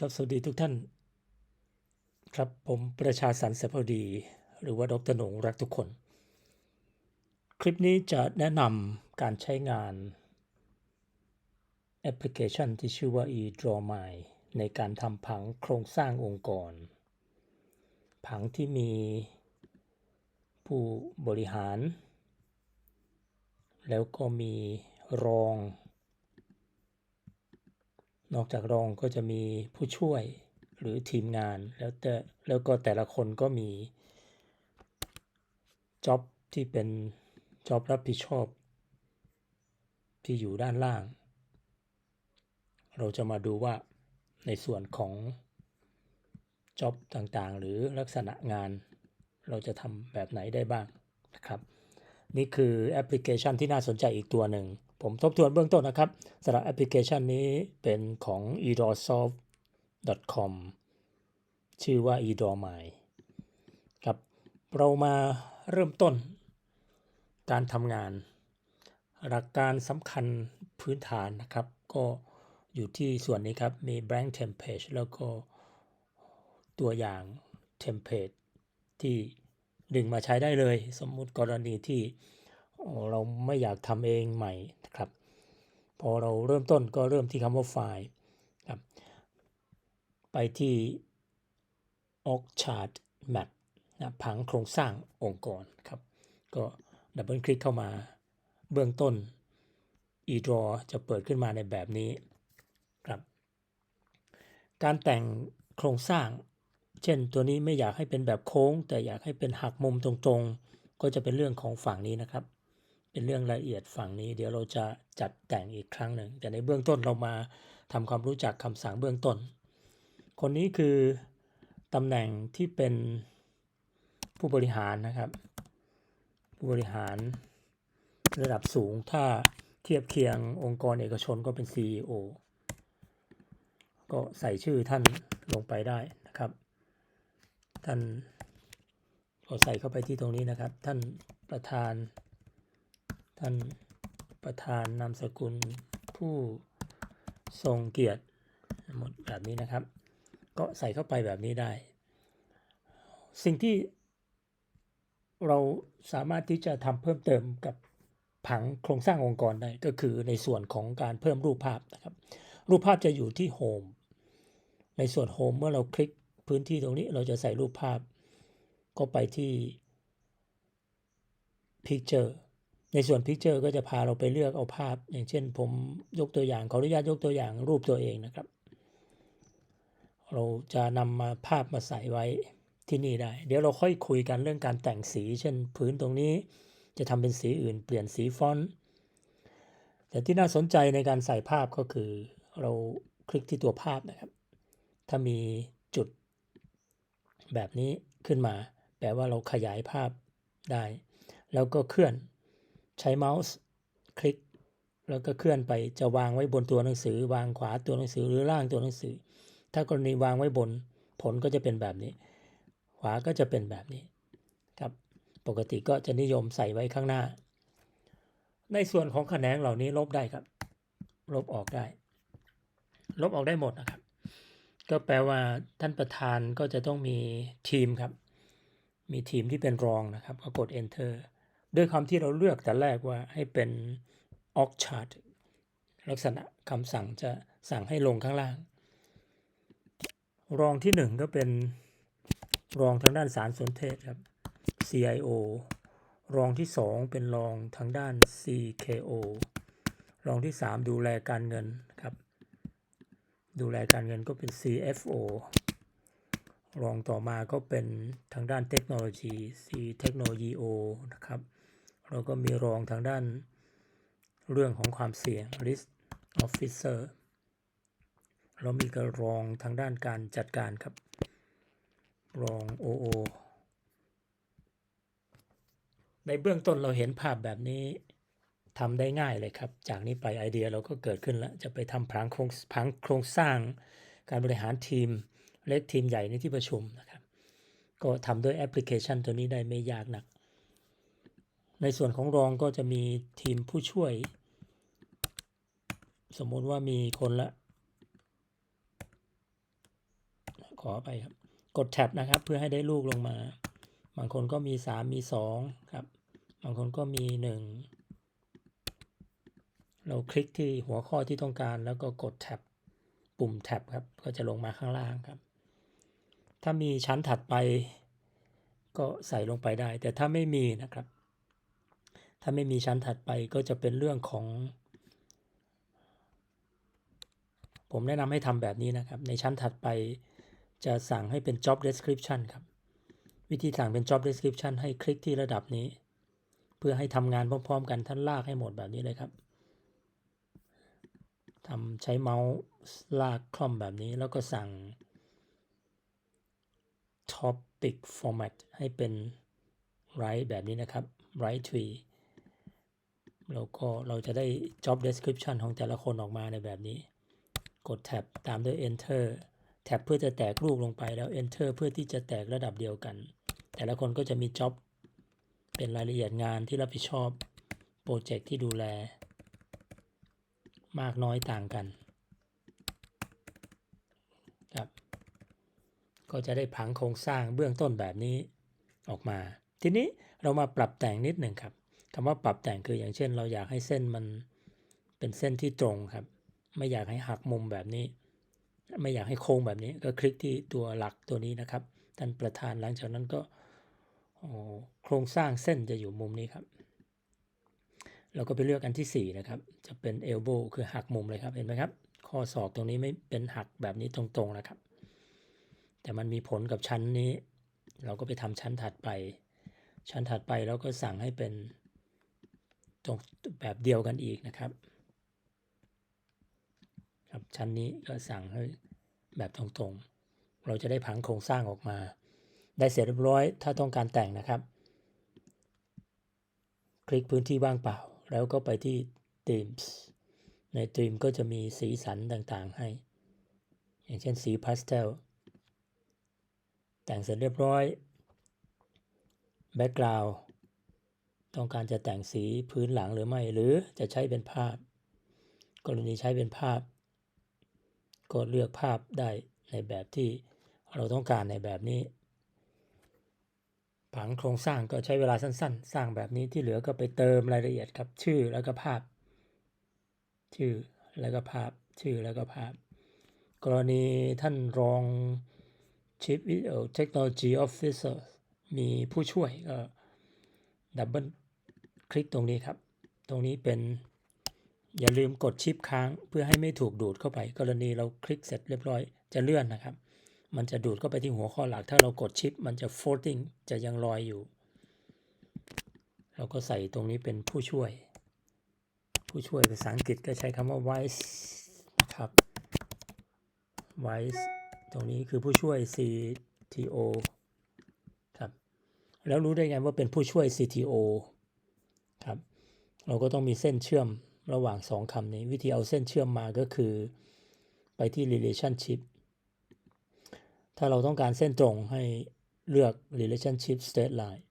ครับสวัสดีทุกท่าน ครับผมประชาสรรเสพดี หรือว่าดรหนงรักทุกคน คลิปนี้จะแนะนำการใช้งานแอปพลิเคชันที่ชื่อว่า eDrawMy ในการทำผังโครงสร้างองค์กร ผังที่มีผู้บริหาร แล้วก็มีรอง นอกจากรองก็จะมีผู้ช่วยหรือทีมงานแล้วแต่แล้วก็แต่ละคนก็มีจ็อบที่เป็นจ็อบรับผิดชอบ ที่อยู่ด้านล่าง เราจะมาดูว่าในส่วนของจ็อบต่างๆ หรือลักษณะงาน เราจะทำแบบไหนได้บ้างนะครับ นี่คือแอปพลิเคชันที่น่าสนใจอีกตัวหนึ่ง ผมทบทวนเบื้องต้นนะครับสำหรับแอปพลิเคชันนี้เป็นของ edosoft.com ชื่อว่า eDrawMy ครับ เรามาเริ่มต้น การทำงาน หลักการสำคัญพื้นฐานนะครับ ก็อยู่ที่ส่วนนี้ครับ มี blank template แล้วก็ตัวอย่าง template ที่ดึงมาใช้ได้เลย สมมุติกรณีที่ เราไม่อยากทำเองใหม่นะครับ พอเราเริ่มต้นก็เริ่มที่คำว่าไฟล์ครับไปที่ org chart map นะผังโครงสร้างองค์กรครับ ก็ดับเบิลคลิกเข้ามาเบื้องต้น eDraw จะเปิดขึ้นมาในแบบนี้ครับ การแต่งโครงสร้าง เช่นตัวนี้ไม่อยากให้เป็นแบบโค้ง แต่อยากให้เป็นหักมุมตรงๆ ก็จะเป็นเรื่องของฝั่งนี้นะครับ เป็นเรื่องรายละเอียดฝั่งนี้เดี๋ยวเราจะจัดแต่งอีกครั้งหนึ่ง แต่ในเบื้องต้นเรามาทำความรู้จักคำสั่งเบื้องต้น คนนี้คือตำแหน่งที่เป็นผู้บริหารนะครับ ผู้บริหารระดับสูงถ้าเทียบเคียงองค์กรเอกชนก็เป็น CEO ก็ใส่ชื่อท่านลงไปได้นะครับ ท่านก็ใส่เข้าไปที่ตรงนี้นะครับ ท่านประธาน ท่านประธานนามสกุลผู้ทรงเกียรติหมดแบบนี้นะครับ ก็ใส่เข้าไปแบบนี้ได้ สิ่งที่เราสามารถที่จะทำเพิ่มเติมกับผังโครงสร้างองค์กรได้ก็คือในส่วนของการเพิ่มรูปภาพนะครับ รูปภาพจะอยู่ที่โฮมในส่วนโฮมเมื่อเราคลิกพื้นที่ตรงนี้เราจะใส่รูปภาพ ก็ไปที่ Picture ในส่วน Picture ก็จะพาเราไปเลือกเอาภาพ อย่างเช่นผมยกตัวอย่างขออนุญาตยกตัวอย่างรูปตัวเองนะครับ เราจะนำมาภาพมาใส่ไว้ที่นี่ได้ เดี๋ยวเราค่อยคุยกันเรื่องการแต่งสี เช่นพื้นตรงนี้จะทำเป็นสีอื่นเปลี่ยนสีฟอนต์แต่ที่น่าสนใจในการใส่ภาพก็คือเราคลิกที่ตัวภาพนะครับ ถ้ามีจุดแบบนี้ขึ้นมา แปลว่าเราขยายภาพได้ แล้วก็เคลื่อน ใช้เมาส์คลิก แล้วก็เคลื่อนไปจะวางไว้บนตัวหนังสือ วางขวาตัวหนังสือหรือล่างตัวหนังสือ ถ้ากรณีวางไว้บนผลก็จะเป็นแบบนี้ ขวาก็จะเป็นแบบนี้ครับปกติก็จะนิยมใส่ไว้ข้างหน้า ในส่วนของแขนงเหล่านี้ลบได้ครับ ลบออกได้ ลบออกได้หมดนะครับ ก็แปลว่าท่านประธานก็จะต้องมีทีมครับ มีทีมที่เป็นรองนะครับก็กด enter ด้วยคำที่เราเลือกแต่แรกว่าให้เป็น org chart ลักษณะคำสั่งจะสั่งให้ลงข้างล่าง รองที่หนึ่งก็เป็นรองทางด้านสารสนเทศครับ CIO รองที่สองเป็นรองทางด้าน CKO รองที่สามดูแลการเงินครับ ดูแลการเงินก็เป็น CFO รองต่อมาก็เป็นทางด้านเทคโนโลยี C เทคโนโลยี O นะครับ เราก็มีรองทางด้านเรื่องของความเสี่ยง Risk Officer เรามีกระรองทางด้านการจัดการครับ รอง OO ในเบื้องต้นเราเห็นภาพแบบนี้ทำได้ง่ายเลยครับ จากนี้ไปไอเดียเราก็เกิดขึ้นแล้ว จะไปทำผังโครงผังโครงสร้าง การบริหารทีมเล็กทีมใหญ่ในที่ประชุมนะครับ ก็ทำด้วยแอปพลิเคชันตัวนี้ได้ไม่ยากหนัก ในส่วนของรองก็จะมีทีมผู้ช่วย สมมติว่ามีคนละ ขอไปครับ กดแท็บนะครับ เพื่อให้ได้ลูกลงมา บางคนก็มี 3 มี 2 ครับ บางคนก็มี 1 เราคลิกที่หัวข้อที่ต้องการแล้วก็กดแท็บปุ่มแท็บครับ ก็จะลงมาข้างล่างครับ ถ้ามีชั้นถัดไป ก็ใส่ลงไปได้ แต่ถ้าไม่มีนะครับ ถ้าไม่มีชั้นถัดไปก็จะเป็นเรื่องของ ผมแนะนำให้ทำแบบนี้นะครับ ในชั้นถัดไปจะสั่งให้เป็น job description ครับ วิธีสั่งเป็น job description ให้คลิกที่ระดับนี้ เพื่อให้ทำงานพร้อมๆ กันท่านลากให้หมดแบบนี้เลยครับทำใช้เมาส์ลากคล่อมแบบนี้แล้วก็สั่ง topic format ให้เป็น right แบบนี้นะครับ right tree แล้วก็เราจะได้ job description ของแต่ละคนออกมาในแบบนี้ กดแท็บตามด้วย enter แท็บเพื่อจะแตกรูปลงไปแล้ว enter เพื่อที่จะแตกระดับเดียวกัน แต่ละคนก็จะมี job เป็นรายละเอียดงานที่รับผิดชอบ โปรเจกต์ที่ดูแล มากน้อยต่างกันครับก็จะได้ผังโครงสร้างเบื้องต้นแบบนี้ออกมา ทีนี้เรามาปรับแต่งนิดหนึ่งครับ คำว่าปรับแต่งคืออย่างเช่น เราอยากให้เส้นมันเป็นเส้นที่ตรงครับ ไม่อยากให้หักมุมแบบนี้ ไม่อยากให้โค้งแบบนี้ ก็คลิกที่ตัวหลักตัวนี้นะครับท่านประธานหลังจากนั้นก็โครงสร้างเส้นจะอยู่มุมนี้ครับ เราก็ไปเลือกอันที่ 4 นะครับ จะเป็น elbow คือหักมุมเลยครับ เห็นไหมครับ ข้อศอกตรงนี้ไม่เป็นหักแบบนี้ตรงๆนะครับ แต่มันมีผลกับชั้นนี้ เราก็ไปทำชั้นถัดไป ชั้นถัดไปเราก็สั่งให้เป็น ตรงแบบเดียวกันอีกนะครับ ครับชั้นนี้ก็สั่งให้แบบตรงๆ เราจะได้ผังโครงสร้างออกมา ได้เสร็จเรียบร้อยถ้าต้องการแต่งนะครับ คลิกพื้นที่ว่างเปล่า แล้วก็ไปที่ themes ใน theme ก็จะมีสีสันต่างๆให้ อย่างเช่นสีพาสเทลแต่งเสร็จเรียบร้อย background ต้องการจะแต่งสีพื้นหลังหรือไม่ หรือจะใช้เป็นภาพ กรณีใช้เป็นภาพ ก็เลือกภาพได้ในแบบที่เราต้องการในแบบนี้ ผังโครงสร้างก็ใช้เวลาสั้น ๆ สร้างแบบนี้ที่เหลือก็ไปเติมรายละเอียดครับชื่อแล้วก็ภาพ ชื่อแล้วก็ภาพ ชื่อแล้วก็ภาพ กรณีท่านรอง Chief Technology Officer มีผู้ช่วยก็ดับเบิล คลิกตรงนี้ครับ ตรงนี้เป็นอย่าลืมกดชิปค้างเพื่อให้ไม่ถูกดูดเข้าไป กรณีเราคลิกเสร็จเรียบร้อยจะเลื่อนนะครับ มันจะดูดเข้าไปที่หัวข้อหลัก ถ้าเรากดชิปมันจะ floating จะยังลอยอยู่ เราก็ใส่ตรงนี้เป็นผู้ช่วย ผู้ช่วยภาษาอังกฤษก็ใช้คำว่า vice ครับ vice ตรงนี้คือผู้ช่วย CTO ครับ แล้วรู้ได้ไงว่าเป็นผู้ช่วย CTO ครับเราก็ต้องมีเส้นเชื่อมระหว่างสองคำนี้ วิธีเอาเส้นเชื่อมมาก็คือไปที่ relationship ถ้าเราต้องการเส้นตรงให้เลือก relationship straight line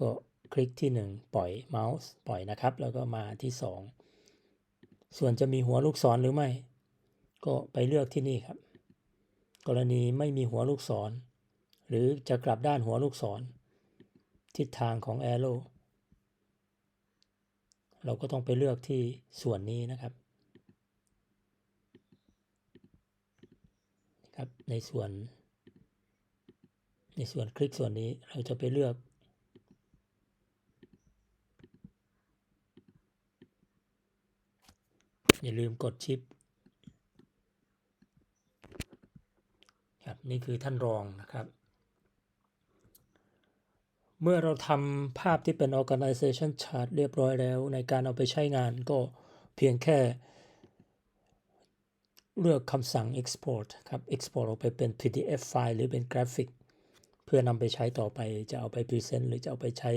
ก็คลิกที่ 1 ปล่อยเมาส์ปล่อยนะครับ แล้วก็มาที่ 2 ส่วนจะมีหัวลูกศรหรือไม่ ก็ไปเลือกที่นี่ครับ กรณีไม่มีหัวลูกศร หรือจะกลับด้านหัวลูกศร ทิศทางของ arrow เราก็ต้องไปเลือกที่ส่วนนี้นะครับครับในส่วน ในส่วนคลิกส่วนนี้เราจะไปเลือก อย่าลืมกดชิปครับนี่คือท่านรองนะครับ เมื่อเราทำภาพที่เป็น organization chart เรียบร้อยแล้ว ในการเอาไปใช้งานก็เพียงแค่ เลือกคำสั่ง export ครับ export ออกไปเป็น PDF ไฟล์หรือเป็นกราฟิก เพื่อนำไปใช้ต่อไปจะเอาไป present หรือจะเอาไปใช้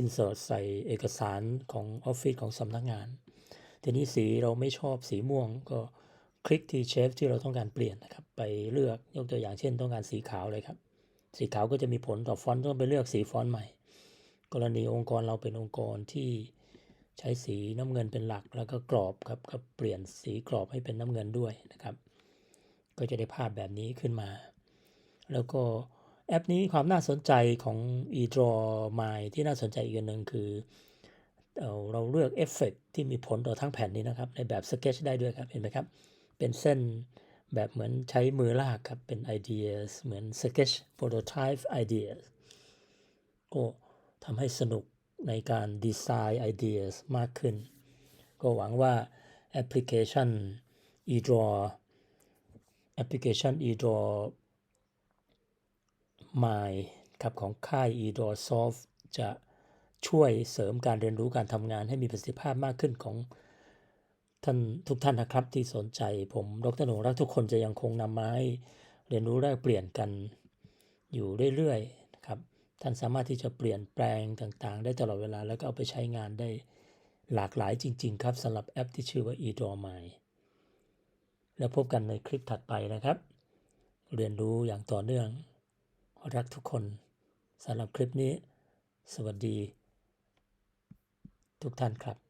insert ใส่เอกสารของ Office ของสำนักงาน ทีนี้สีเราไม่ชอบสีม่วงก็คลิกที่เชฟที่เราต้องการเปลี่ยนนะครับ ไปเลือกยกตัวอย่างเช่นต้องการสีขาวเลยครับ สีขาวก็จะมีผลต่อฟอนต์ต้องไปเลือกสีฟอนต์ใหม่ กรณีองค์กรเราเป็นองค์กรที่ใช้สีน้ำเงินเป็นหลักแล้วก็กรอบครับก็เปลี่ยนสีกรอบให้เป็นน้ำเงินด้วยนะครับ ก็จะได้ภาพแบบนี้ขึ้นมา แล้วก็แอปนี้ความน่าสนใจของ eDraw My ที่น่าสนใจอีกอันหนึ่งคือเราเลือกเอฟเฟกที่มีผลต่อทั้งแผ่นนี้นะครับ ในแบบ Sketch ได้ด้วยครับ เห็นไหมครับ เป็นเส้น แบบเหมือนใช้มือลากครับ เป็น ideas เหมือน Sketch prototype ideas ก็ทำให้สนุกในการดีไซน์ไอเดียมากขึ้น ก็หวังว่าแอปพลิเคชัน eDraw แอปพลิเคชัน eDraw My ครับของค่าย eDraw Soft จะช่วยเสริมการเรียนรู้การทำงานให้มีประสิทธิภาพมากขึ้นของ ท่านทุกท่านนะครับที่สนใจผมดรหนงรักทุกคนจะยังคงนำมาให้เรียนรู้แลกเปลี่ยนกันอยู่เรื่อยๆนะครับท่านสามารถที่จะเปลี่ยนแปลงต่างๆ ได้ตลอดเวลาแล้วก็เอาไปใช้งานได้หลากหลายจริง ๆ ครับสำหรับแอปที่ชื่อว่า eDormy แล้วพบกันในคลิปถัดไปนะครับ เรียนรู้อย่างต่อเนื่อง รักทุกคนสำหรับคลิปนี้ สวัสดี ทุกท่านครับ